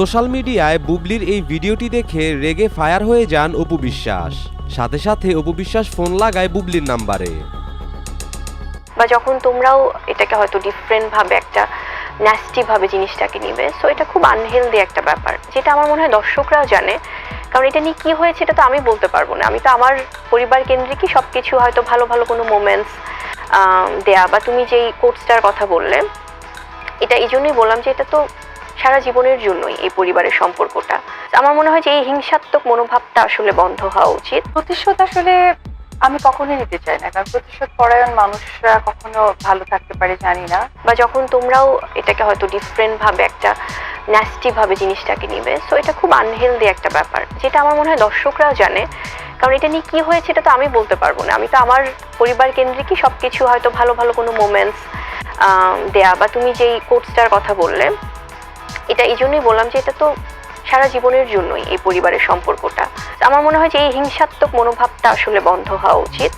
Social মিডিয়ায় বুবলির এই ভিডিওটি দেখে রেগে ফায়ার হয়ে যান অপু বিশ্বাস। সাথে সাথে অপু বিশ্বাস ফোন লাগায় বুবলির নাম্বারে। বা যখন তোমরাও এটাকে হয়তো ডিফারেন্ট ভাবে একটা ন্যাস্টি ভাবে জিনিসটাকে নিবে সো এটা খুব আনহেলদি একটা ব্যাপার। যেটা আমার মনে হয় দর্শকরাও জানে। কারণ এটা নিয়ে কি হয়েছে এটা তো আমি বলতে পারব না। আমি তো আমার পরিবার কেন্দ্রিকই সব কিছু হয়তো ভালো ভালো কোনো মোমেন্টস দেয়া। বা তুমি যেই কোর্সটার কথা বললে, এটা এই জন্যই বললাম যে এটা তো সারা জীবনের জন্যই এই পরিবারের সম্পর্কটা। আমার মনে হয় যে এই হিংসাত্মক মনোভাবটা আসলে বন্ধ হওয়া উচিত। প্রতিশোধ আসলে আমি কখনোই নিতে চাই না কারণ প্রতিশোধ পরায়ণ মানুষরা কখনো ভালো থাকতে পারে জানি না। বা যখন তোমরাও এটাকে হয়তো ডিফারেন্ট ভাবে একটা ন্যাস্টি ভাবে জিনিসটাকে নিবে সো এটা খুব আনহেলদি একটা ব্যাপার। যেটা আমার মনে হয় দর্শকরাও জানে কারণ এটা নিয়ে কি হয়েছে এটা তো আমি বলতে পারব না। আমি তো আমার পরিবার কেন্দ্রিকই সব কিছু হয়তো ভালো ভালো কোনো মোমেন্টস দেয়া বা তুমি যেই কোর্সটার কথা বললে এটা এই জন্যই বললাম যে এটা তো সারা জীবনের জন্যই এই পরিবারের সম্পর্কটা। আমার মনে হয় যে এই হিংসাত্মক মনোভাবটা আসলে বন্ধ হওয়া উচিত।